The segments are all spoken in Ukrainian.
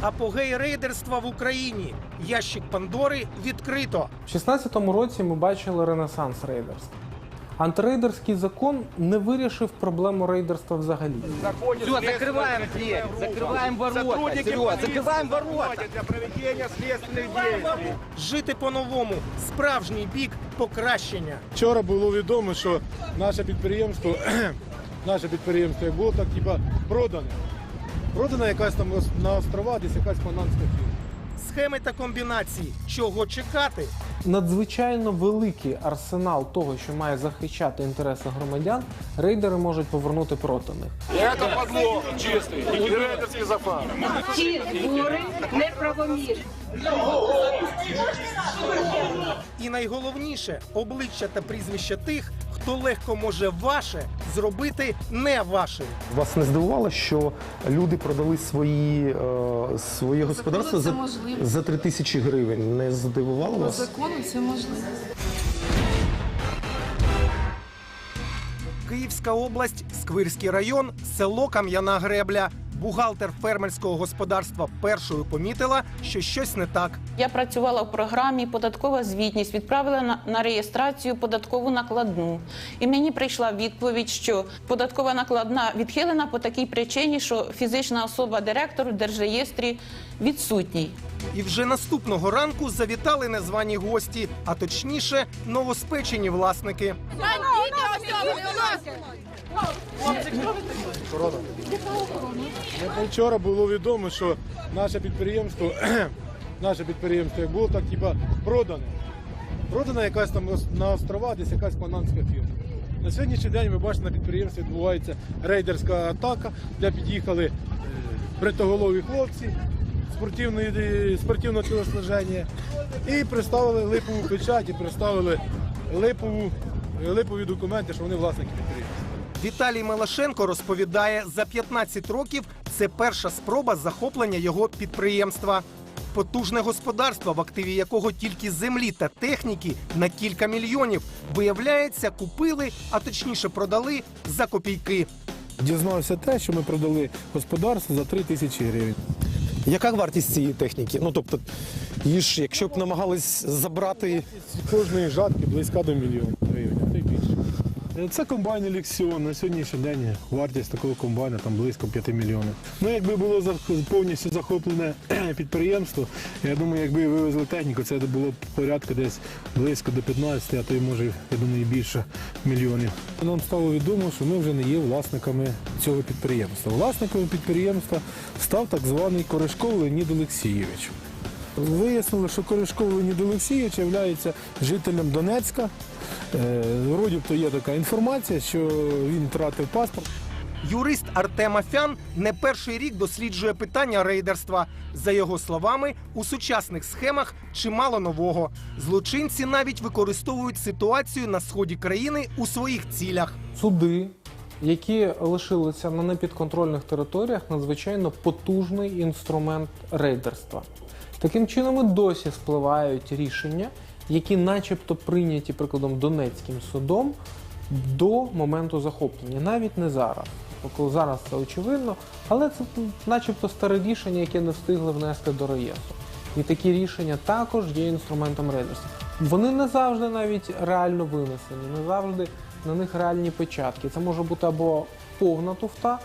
Апогей рейдерства в Україні. Ящик Пандори відкрито. В 16-му році ми бачили ренесанс рейдерства. Антирейдерський закон не вирішив проблему рейдерства взагалі. Все, закрываем дверь, закрываем ворота. Серега, закрываем ворота. для проведения следственных действий. Жити по-новому. Справжній бік покращення. Вчора було відомо, що наше підприємство, наше підприємство як було так, типа продане. Продана якась там на острова, десь якась панамська фірма. Схеми та комбінації. Чого чекати? Надзвичайно великий арсенал того, що має захищати інтереси громадян, рейдери можуть повернути проти них. Это подлог чистый. И рейдерский зафар. Ті збори неправомірні. І найголовніше обличчя та прізвища тих, хто легко може ваше зробити не вашим. Вас не здивувало, що люди продали свої, е, своє господарство це за, можливо. за 3 тисячі гривень? Не здивувало По вас? закону це можливо. Київська область, Сквирський район, село Кам'яна Гребля. Бухгалтер фермерського господарства першою помітила, що щось не так. Я працювала в програмі Податкова звітність, відправила на, на реєстрацію податкову накладну. І мені прийшла відповідь, що податкова накладна відхилена по такій причині, що фізична особа директор в держреєстрі відсутній. І вже наступного ранку завітали незвані гості, а точніше, новоспечені власники. Вчора було відомо, що наше підприємство, наше підприємство як було так, типа продане. Продана якась там на острова, десь якась панамська фірма. На сьогоднішній день ви бачите, на підприємстві відбувається рейдерська атака, де під'їхали е, бритоголові хлопці е, спортивного тілосложення і представили липову печать, і представили липову, липові документи, що вони власники підприємства. Віталій Мелашенко розповідає, за 15 років це перша спроба захоплення його підприємства. Потужне господарство, в активі якого тільки землі та техніки на кілька мільйонів, виявляється, купили, а точніше продали за копійки. Дізнався те, що ми продали господарство за 3 тисячі гривень. Яка вартість цієї техніки? Ну тобто, її ж, якщо б намагались забрати Кожної жатки близька до мільйона гривень, а то й більше. Е, Це комбайн Еліксіон. На сьогоднішній день вартість такого комбайна там близько 5 мільйонів. Ну, якби було повністю захоплене підприємство, я думаю, якби вивезли техніку, це було б порядка десь близько до 15, а то й може, я думаю, і більше мільйонів. Нам стало відомо, що ми вже не є власниками цього підприємства. Власником підприємства став так званий Корешков Леонід Олексійович. Вияснили, що Корешков Леонід Олексійович є жителем Донецька. Е, Вроді то є така інформація, що він втратив паспорт. Юрист Артем Афян не перший рік досліджує питання рейдерства. За його словами, у сучасних схемах чимало нового. Злочинці навіть використовують ситуацію на сході країни у своїх цілях. Суди, які лишилися на непідконтрольних територіях, надзвичайно потужний інструмент рейдерства. Таким чином і досі спливають рішення, які, начебто, прийняті прикладом Донецьким судом до моменту захоплення, навіть не зараз. Коли зараз це очевидно, але це начебто старе рішення, яке не встигли внести до реєстру. І такі рішення також є інструментом рейдерства. Вони не завжди навіть реально винесені, не завжди на них реальні печатки. Це може бути або повна туфта,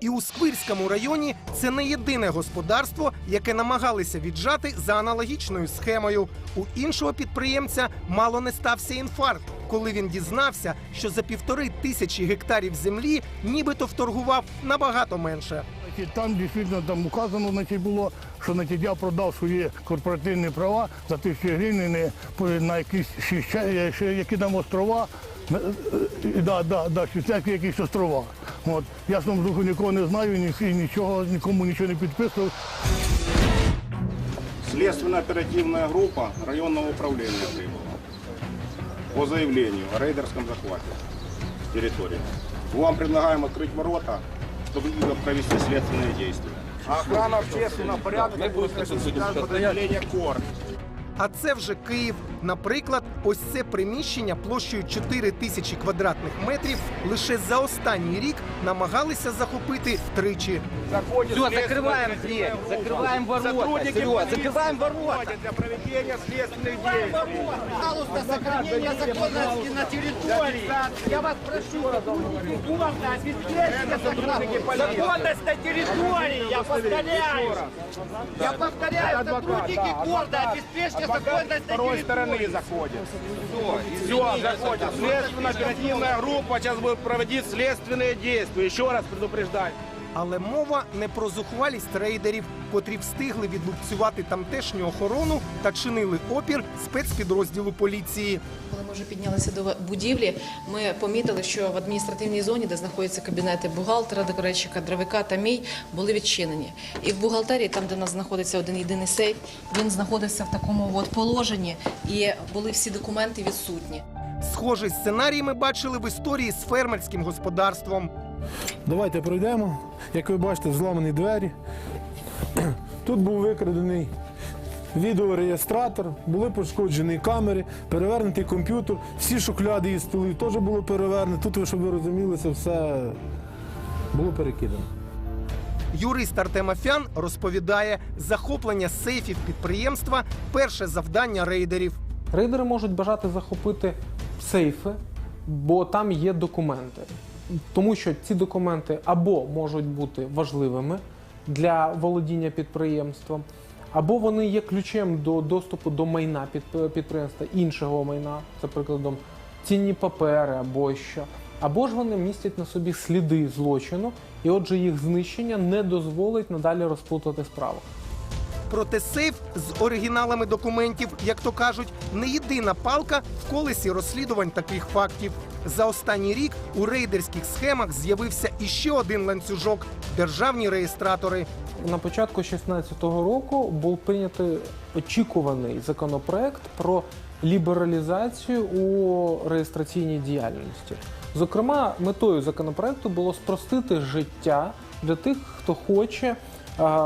І у Сквирському районі це не єдине господарство, яке намагалися віджати за аналогічною схемою. У іншого підприємця мало не стався інфаркт, коли він дізнався, що за півтори тисячі гектарів землі нібито вторгував набагато менше. Там дійсно там указано значить, було, що значить, я продав свої корпоративні права за тисячі гривень на якісь які там острова. е, Да, да, да, якісь острова. От. Я в тому духу нікого не знаю, ні, і нічого, нікому нічого не підписував. Следственно-оперативная группа районного управления прибыла по заявлению о рейдерском захвате территории. Вам предлагаем открыть ворота, чтобы провести следственные действия. Охрана общественного порядка будет осуществлять подразделение КОР. А це вже Київ. Наприклад, ось це приміщення площею 4 тисячі квадратних метрів лише за останній рік намагалися захопити тричі. Все, закрываем дверь, закрываем ворота. Вперед, закрываем ворота. Для проведения следственных действий. Пожалуйста, сохранение законности на территории. Я вас прошу, гордо обеспечьте законность на территории. Я повторяю. Я повторяю, сотрудники города, обеспечьте законность на Второй территории. стороны заходят. Все, заходят. Следственная оперативная группа сейчас будет проводить следственные действия. Еще раз предупреждаю. Але мова не про зухвалість рейдерів, котрі встигли відлупцювати тамтешню охорону та чинили опір спецпідрозділу поліції. Коли ми вже піднялися до будівлі, ми помітили, що в адміністративній зоні, де знаходяться кабінети бухгалтера, декоратчика, дровика та мій, були відчинені. І в бухгалтерії, там, де в нас знаходиться один єдиний сейф, він знаходився в такому от положенні, і були всі документи відсутні. Схожий сценарій ми бачили в історії з фермерським господарством. Давайте пройдемо. Як ви бачите, зламані двері. Тут був викрадений відеореєстратор, були пошкоджені камери, перевернутий комп'ютер, всі шухляди із столів теж було перевернено. Тут, ви, щоб ви розуміли, це все було перекидано. Юрист Артем Афян розповідає, захоплення сейфів підприємства перше завдання рейдерів. Рейдери можуть бажати захопити сейфи, бо там є документи. Тому що ці документи або можуть бути важливими для володіння підприємством, або вони є ключем до доступу до майна підп- підприємства, іншого майна, за прикладом цінні папери або що. Або ж вони містять на собі сліди злочину, і отже їх знищення не дозволить надалі розплутати справу. Проте сейф з оригіналами документів, як то кажуть, не єдина палка в колесі розслідувань таких фактів. За останній рік у рейдерських схемах з'явився іще один ланцюжок державні реєстратори. На початку 2016 року був прийнятий очікуваний законопроект про лібералізацію у реєстраційній діяльності. Зокрема, метою законопроекту було спростити життя для тих, хто хоче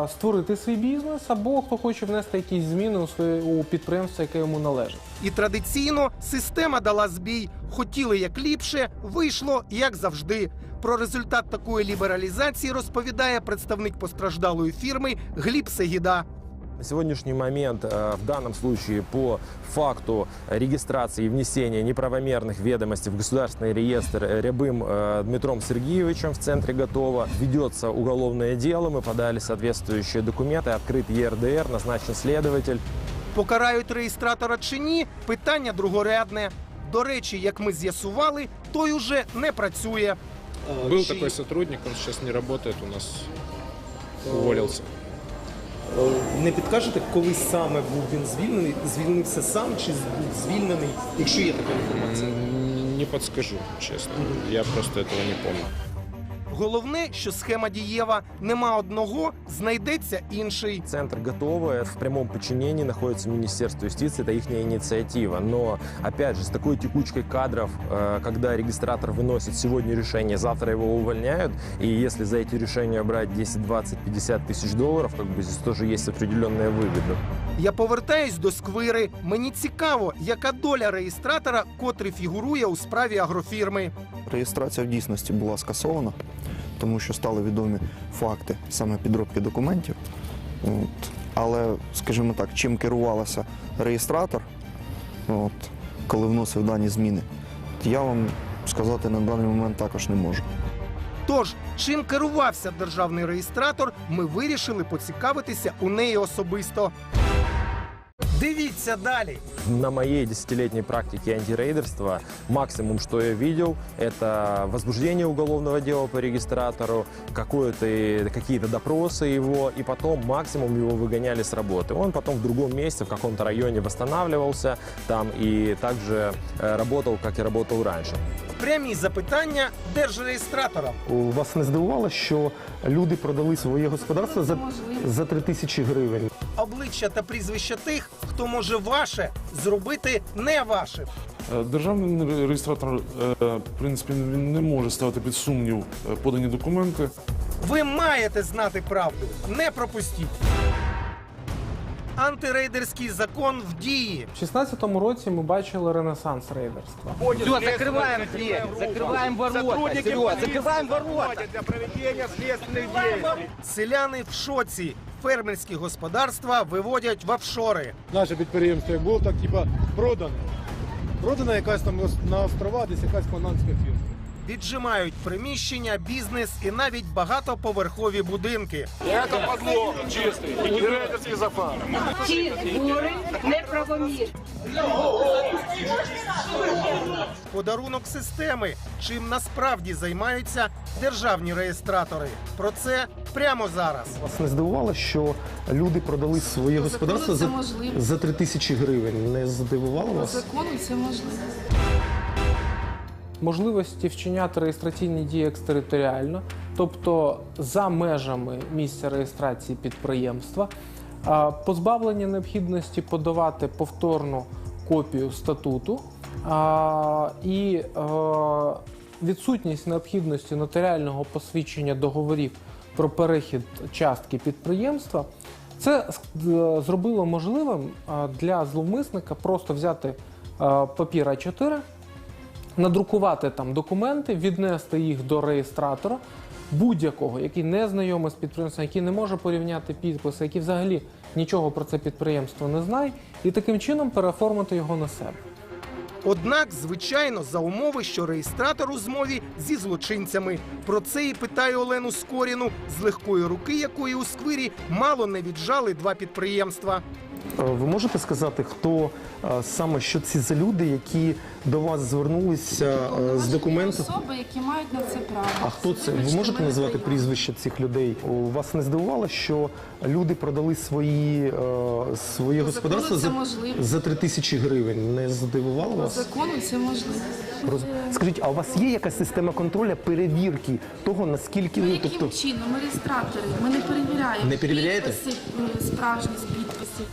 створити свій бізнес, або хто хоче внести якісь зміни у своє у підприємство, яке йому належить. І традиційно система дала збій. Хотіли як ліпше, вийшло як завжди. Про результат такої лібералізації розповідає представник постраждалої фірми Гліб Сегіда. На сегодняшний момент э, в данном случае по факту регистрации и внесения неправомерных ведомостей в государственный реестр э, Рябым э, Дмитром Сергеевичем в центре готово. Ведется уголовное дело, мы подали соответствующие документы, открыт ЕРДР, назначен следователь. Покарають реєстратора чи ні? Питання другорядне. До речі, як ми з'ясували, той уже не працює. Был такой сотрудник, он сейчас не работает у нас, уволился. Не підкажете, коли саме був він звільнений? Звільнився сам чи був звільнений, якщо є така інформація? Не подскажу, честно. Я просто этого не помню. Головне, що схема дієва нема одного, знайдеться інший. Центр готово, в прямом подчинении находится Министерство юстиции, это их инициатива. Но, опять же, с такой текучкой кадров, э, когда регистратор выносит сегодня решение, завтра его увольняют, и если за эти решения брать 10, 20, 50 тысяч долларов, как бы здесь тоже есть определенная выгода. Я повертаюсь до сквири. Мені цікаво, яка доля реєстратора, котрий фігурує у справі агрофірми. Реєстрація в дійсності була скасована, тому що стали відомі факти саме підробки документів. От. Але, скажімо так, чим керувалася реєстратор, от, коли вносив дані зміни, я вам сказати на даний момент також не можу. Тож, чим керувався державний реєстратор, ми вирішили поцікавитися у неї особисто. Дивіться далі. На моей десятилетней практике антирейдерства максимум, что я видел, это возбуждение уголовного дела по регистратору, какое-то, какие-то допросы его, и потом максимум его выгоняли с работы. Он потом в другом месте, в каком-то районе восстанавливался там и также э, работал, как и работал раньше. Прямі запитання держреєстратора. Вас не здивувало, що люди продали своє господарство за, за 3 тисячі гривень? Обличчя та прізвища тих, хто може ваше зробити не ваше. Е, Державний реєстратор, е, в принципі, він не може ставити під сумнів е, подані документи. Ви маєте знати правду. Не пропустіть. антирейдерський закон в дії. В 16-му році ми бачили ренесанс рейдерства. Все, закрываем дверь, закрываем ворота. Серега, закрываем ворота. для проведения следственных действий. Селяни в шоці. Фермерські господарства виводять в офшори. Наше підприємство як було, так типа продане. Продана якась там на острова, десь якась панамська фірма. Віджимають приміщення, бізнес і навіть багатоповерхові будинки. Это подлог чистый. И рейдерский зафар. Ці збори неправомірні. Подарунок системи, чим насправді займаються державні реєстратори. Про це прямо зараз. Вас не здивувало, що люди продали своє господарство за, за 3 тисячі гривень? Не здивувало вас? закону це можливо. Можливості вчиняти реєстраційні дії екстериторіально, тобто за межами місця реєстрації підприємства, позбавлення необхідності подавати повторну копію статуту і е, відсутність необхідності нотаріального посвідчення договорів про перехід частки підприємства. Це е, зробило можливим для зловмисника просто взяти е, папір А4, надрукувати там документи, віднести їх до реєстратора будь-якого, який не знайомий з підприємством, який не може порівняти підписи, який взагалі нічого про це підприємство не знає, і таким чином переоформити його на себе. Однак, звичайно, за умови, що реєстратор у змові зі злочинцями. Про це і питає Олену Скоріну, з легкої руки якої у сквирі мало не віджали два підприємства. Е, Ви можете сказати, хто е, саме що ці за люди, які до вас звернулися е, з документом? Особи, які мають на це право. А хто це? Ви можете назвати прізвище цих людей? У Вас не здивувало, що люди продали свої, своє господарство за, за 3 тисячі гривень? Не здивувало вас? закону це можливо. Роз- Скажіть, а у вас є якась система контролю перевірки того, наскільки ну, тобто чином? Ми реєстратори, ми не перевіряємо. Не перевіряєте? Підписи, справжність підписів.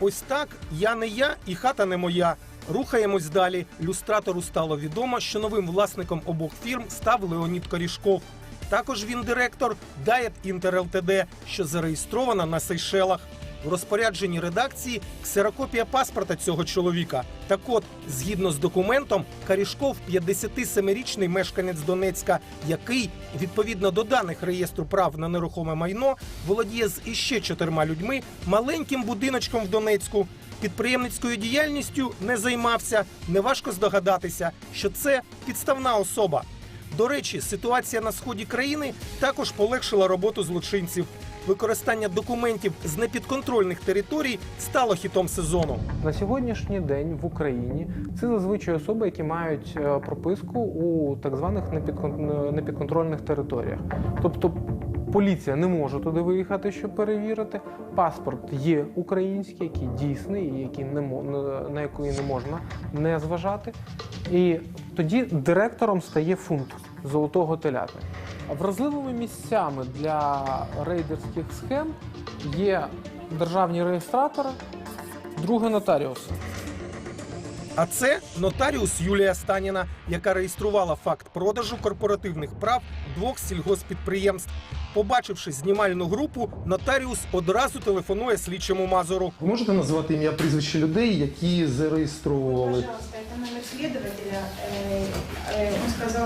Ось так я не я і хата не моя. Рухаємось далі. Люстратору стало відомо, що новим власником обох фірм став Леонід Корішков. Також він директор Diet Inter Ltd, що зареєстрована на Сейшелах. В розпорядженні редакції ксерокопія паспорта цього чоловіка. Так от, згідно з документом, Карішков 57-річний мешканець Донецька, який, відповідно до даних реєстру прав на нерухоме майно, володіє з іще чотирма людьми маленьким будиночком в Донецьку. Підприємницькою діяльністю не займався. Неважко здогадатися, що це підставна особа. До речі, ситуація на сході країни також полегшила роботу злочинців. Використання документів з непідконтрольних територій стало хітом сезону. На сьогоднішній день в Україні це зазвичай особи, які мають е, прописку у так званих непідконтрольних територіях. Тобто поліція не може туди виїхати, щоб перевірити. Паспорт є український, який дійсний, який не на- який не можна не зважати. І тоді директором стає фунт золотого теляти. Вразливими місцями для рейдерських схем є державні реєстратори, друге нотаріуси. А це нотаріус Юлія Станіна, яка реєструвала факт продажу корпоративних прав двох сільгоспідприємств. Побачивши знімальну групу, нотаріус одразу телефонує слідчому Мазуру. ви можете назвати ім'я прізвище людей, які зареєстровували? Пожалуйста, это номер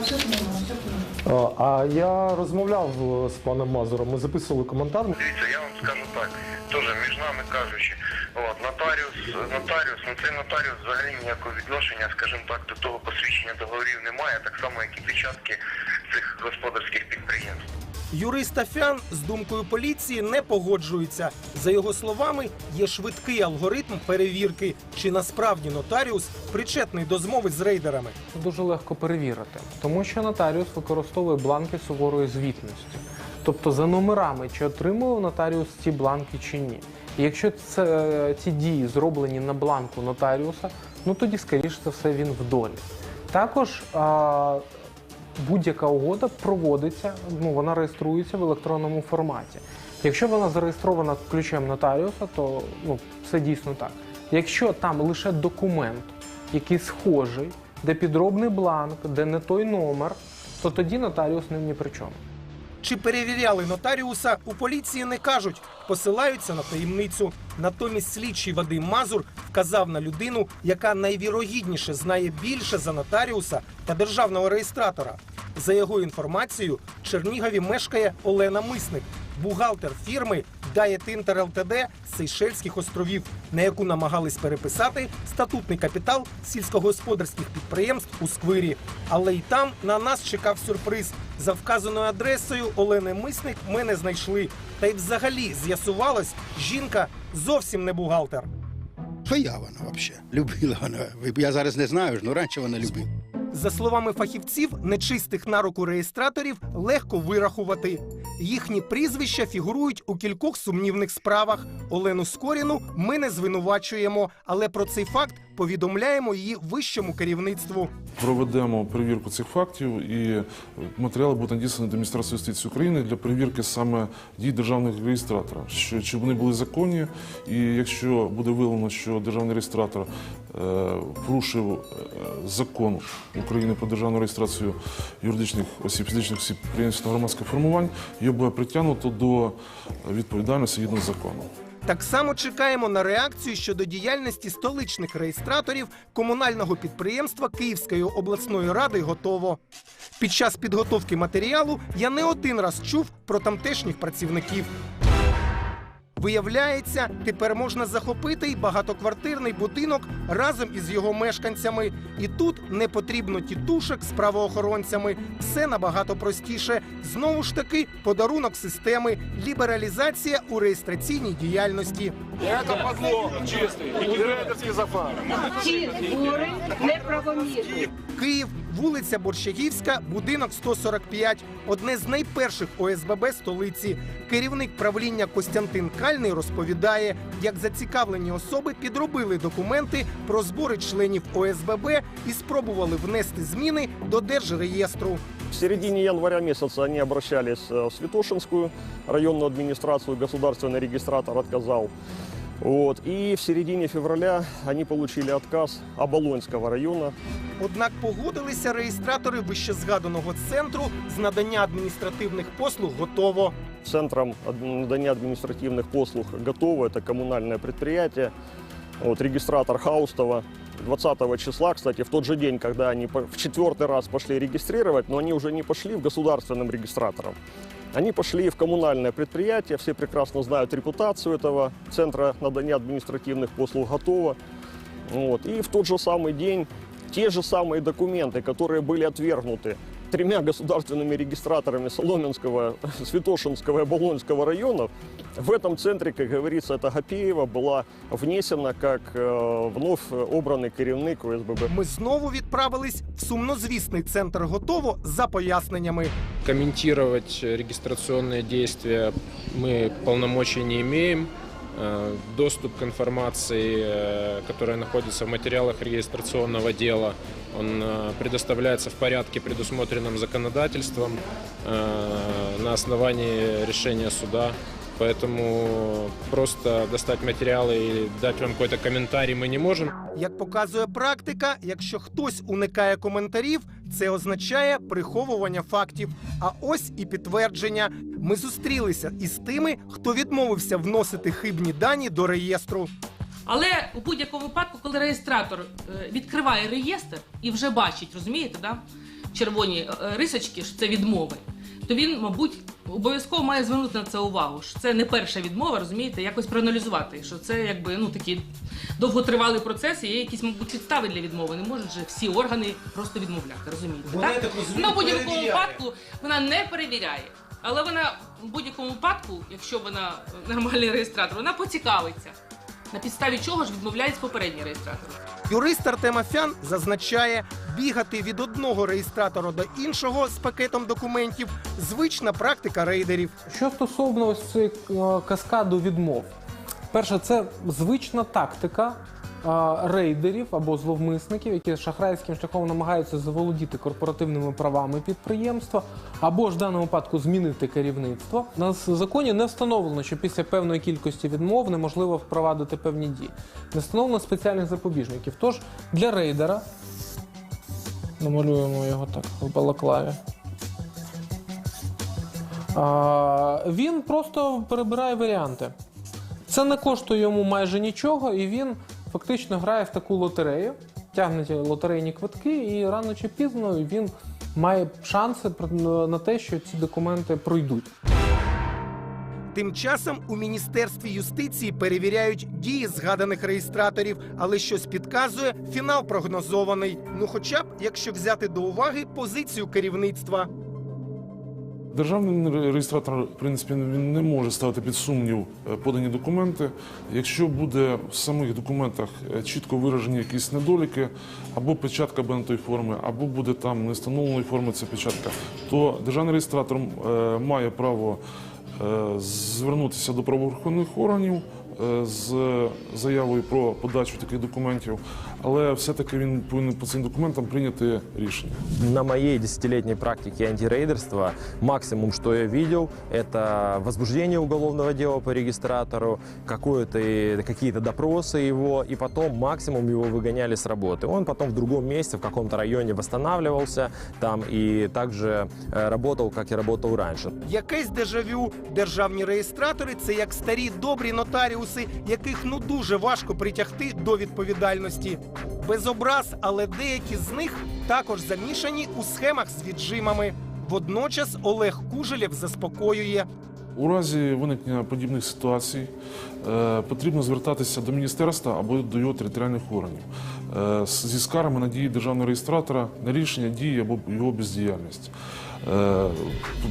все к нему, все к нему. А, я розмовляв е, з паном Мазуром. Ми записували коментар. Дивіться, я вам скажу так, теж між нами кажучи, нотаріус, ну цей нотаріус взагалі ніякого відношення, скажімо так, до того посвідчення договорів немає, так само, як і печатки цих господарських підприємств. Юрист Афян з думкою поліції не погоджується. За його словами, є швидкий алгоритм перевірки, чи насправді нотаріус причетний до змови з рейдерами. Дуже легко перевірити, тому що нотаріус використовує бланки суворої звітності. Тобто за номерами, чи отримував нотаріус ці бланки чи ні. Якщо це, ці дії зроблені на бланку нотаріуса, ну тоді, скоріше за все, він в долі. Також будь-яка угода проводиться, ну вона реєструється в електронному форматі. Якщо вона зареєстрована ключем нотаріуса, то ну, все дійсно так. Якщо там лише документ, який схожий, де підробний бланк, де не той номер, то тоді нотаріус ним ні при чому. Чи перевіряли нотаріуса, у поліції не кажуть, посилаються на таємницю. Натомість слідчий Вадим Мазур вказав на людину, яка найвірогідніше знає більше за нотаріуса та державного реєстратора. За його інформацією, в Чернігові мешкає Олена Мисник, бухгалтер фірми Inter Ltd з Сейшельських островів, на яку намагались переписати статутний капітал сільськогосподарських підприємств у Сквирі. Але й там на нас чекав сюрприз. За вказаною адресою Олени Мисник ми не знайшли. Та й взагалі з'ясувалось, жінка зовсім не бухгалтер. Що я вона взагалі? Любила вона. Я зараз не знаю, але раніше вона любила. За словами фахівців, нечистих на руку реєстраторів легко вирахувати. Їхні прізвища фігурують у кількох сумнівних справах. Олену Скоріну ми не звинувачуємо, але про цей факт повідомляємо її вищому керівництву. Проведемо перевірку цих фактів і матеріали будуть надіслані до Міністерства юстиції України для перевірки саме дій державних реєстратора, що чи вони були законні, і якщо буде виявлено, що державний реєстратор е, порушив е, закон України про державну реєстрацію юридичних осіб, фізичних осіб, підприємств та громадських формувань, його буде притягнуто до відповідальності згідно з законом. Так само чекаємо на реакцію щодо діяльності столичних реєстраторів комунального підприємства Київської обласної ради готово. Під час підготовки матеріалу я не один раз чув про тамтешніх працівників. Виявляється, тепер можна захопити й багатоквартирний будинок разом із його мешканцями. І тут не потрібно тітушок з правоохоронцями. Все набагато простіше. Знову ж таки, подарунок системи, лібералізація у реєстраційній діяльності. Это подлог чистый, и рейдерский зафар. Ці збори неправомірні. Київ, вулиця Борщагівська, будинок 145. Одне з найперших ОСББ столиці. Керівник правління Костянтин Кальний розповідає, як зацікавлені особи підробили документи про збори членів ОСББ і спробували внести зміни до держреєстру. В середине января месяца они обращались э, в Святошинскую районную администрацию, государственный регистратор отказал. Вот. И в середине февраля они получили отказ Оболонского района. Однак погодилися реєстратори вищезгаданого центру з надання адміністративних послуг готово. Центром ад- надания административных послуг «Готово» – это коммунальное предприятие. Вот, регистратор Хаустова 20 числа, кстати, в тот же день, когда они по- в четвертый раз пошли регистрировать, но они уже не пошли в государственным регистратором. Они пошли в коммунальное предприятие, все прекрасно знают репутацию этого центра надания административных послуг «Готово». Вот. И в тот же самый день те же самые документы, которые были отвергнуты тремя государственными регистраторами Соломенского, Святошинского и Оболонского районов, в этом центре, как говорится, это Гапеева была внесена как э, вновь обранный керівник ОСББ. Ми знову відправились в сумнозвісний центр готово за поясненнями. Комментировать регистрационные действия мы полномочий не имеем. Э, Доступ к информации, э, которая находится в материалах регистрационного дела, он э, предоставляется в порядке, предусмотренном законодательством, э, на основании решения суда. Поэтому просто достать материалы и дать вам какой-то комментарий мы не можем. Як показує практика, якщо хтось уникає коментарів, це означає приховування фактів. А ось і підтвердження. Ми зустрілися із тими, хто відмовився вносити хибні дані до реєстру. Але у будь-якому випадку, коли реєстратор е, відкриває реєстр і вже бачить, розумієте, да? червоні е, рисочки, що це відмови, то він, мабуть, обов'язково має звернути на це увагу. Що це не перша відмова, розумієте, якось проаналізувати, що це якби ну такий довготривалий процес, і є якісь, мабуть, підстави для відмови. Не можуть же всі органи просто відмовляти, розумієте? Вона, так? так розумію, в будь-якому випадку вона не перевіряє. Але вона в будь-якому випадку, якщо вона нормальний реєстратор, вона поцікавиться. На підставі чого ж відмовляється попередній реєстратор? Юрист Артем Афян зазначає, бігати від одного реєстратора до іншого з пакетом документів звична практика рейдерів. Що стосовно ось цієї е, каскаду відмов, перше, це звична тактика рейдерів або зловмисників, які шахрайським шляхом намагаються заволодіти корпоративними правами підприємства, або ж в даному випадку змінити керівництво. В законі не встановлено, що після певної кількості відмов неможливо впровадити певні дії. Не встановлено спеціальних запобіжників. Тож для рейдера намалюємо його так в балаклаві. А, він просто перебирає варіанти. Це не коштує йому майже нічого, і він фактично грає в таку лотерею, тягне лотерейні квитки, і рано чи пізно він має шанси на те, що ці документи пройдуть. Тим часом у міністерстві юстиції перевіряють дії згаданих реєстраторів, але щось підказує, фінал прогнозований. Ну, хоча б якщо взяти до уваги позицію керівництва. Державний реєстратор, в принципі, він не може ставити під сумнів е, подані документи. Якщо буде в самих документах е, чітко виражені якісь недоліки, або печатка бентої форми, або буде там не встановленої форми ця печатка, то державний реєстратор е, має право звернутися до правоохоронних органів з заявою про подачу таких документів, але все-таки він повинен по цим документам прийняти рішення. На моей десятилетней практике антирейдерства максимум, что я видел, это возбуждение уголовного дела по регистратору, какое-то, какие-то допросы его, и потом максимум его выгоняли с работы. Он потом в другом месте, в каком-то районе восстанавливался там и также э, работал, как и работал раньше. Якесь дежавю. Державні реєстратори це як старі добрі нотаріуси, яких ну дуже важко притягти до відповідальності. Без образ, але деякі з них також замішані у схемах з віджимами. Водночас Олег Кужелєв заспокоює. У разі виникнення подібних ситуацій е, потрібно звертатися до міністерства або до його територіальних органів зі скаргами на дії державного реєстратора на рішення дії або його бездіяльність. Е,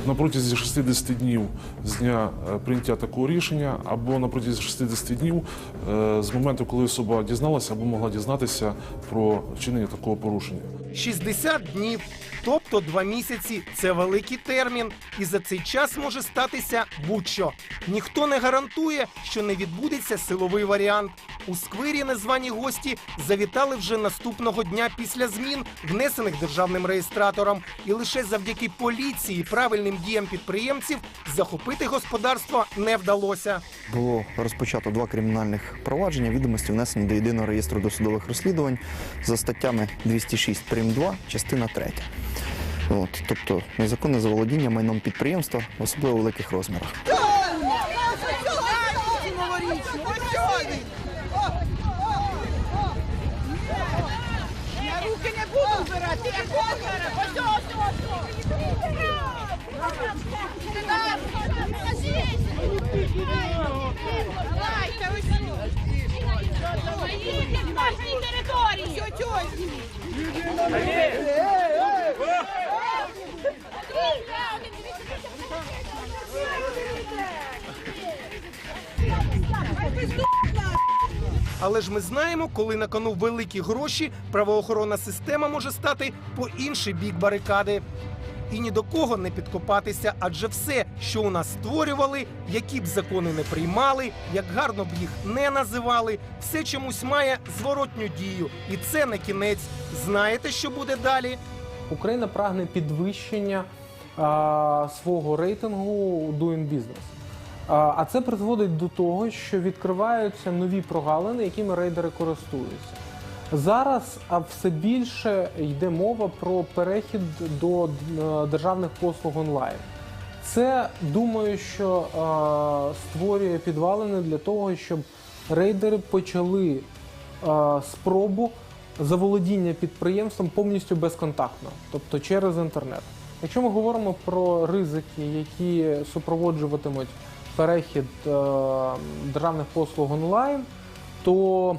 на протязі 60 днів з дня е, прийняття такого рішення, або на протязі 60 днів е, з моменту, коли особа дізналася або могла дізнатися про вчинення такого порушення. 60 днів, тобто два місяці це великий термін, і за цей час може статися будь-що. Ніхто не гарантує, що не відбудеться силовий варіант. У сквері незвані гості завітали вже наступного дня після змін, внесених державним реєстратором, і лише завдяки поліції, правильним діям підприємців захопити господарство не вдалося. Було розпочато два кримінальних провадження, відомості внесені до єдиного реєстру досудових розслідувань за статтями 206 прим. 2, частина 3. От, тобто незаконне заволодіння майном підприємства в особливо великих розмірах. Але ж ми знаємо, коли на кону великі гроші, правоохоронна система може стати по інший бік барикади. І ні до кого не підкопатися, адже все, що у нас створювали, які б закони не приймали, як гарно б їх не називали, все чомусь має зворотню дію. І це не кінець. Знаєте, що буде далі? Україна прагне підвищення а, свого рейтингу Doing Business. А, а це призводить до того, що відкриваються нові прогалини, якими рейдери користуються. Зараз все більше йде мова про перехід до е, державних послуг онлайн. Це думаю, що е, створює підвалини для того, щоб рейдери почали е, спробу заволодіння підприємством повністю безконтактно, тобто через інтернет. Якщо ми говоримо про ризики, які супроводжуватимуть перехід державних послуг онлайн, то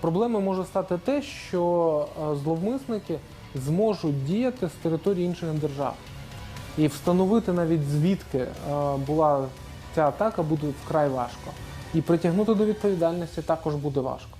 проблемою може стати те, що е, зловмисники зможуть діяти з території інших держав. І встановити навіть звідки е, була ця атака буде вкрай важко. І притягнути до відповідальності також буде важко.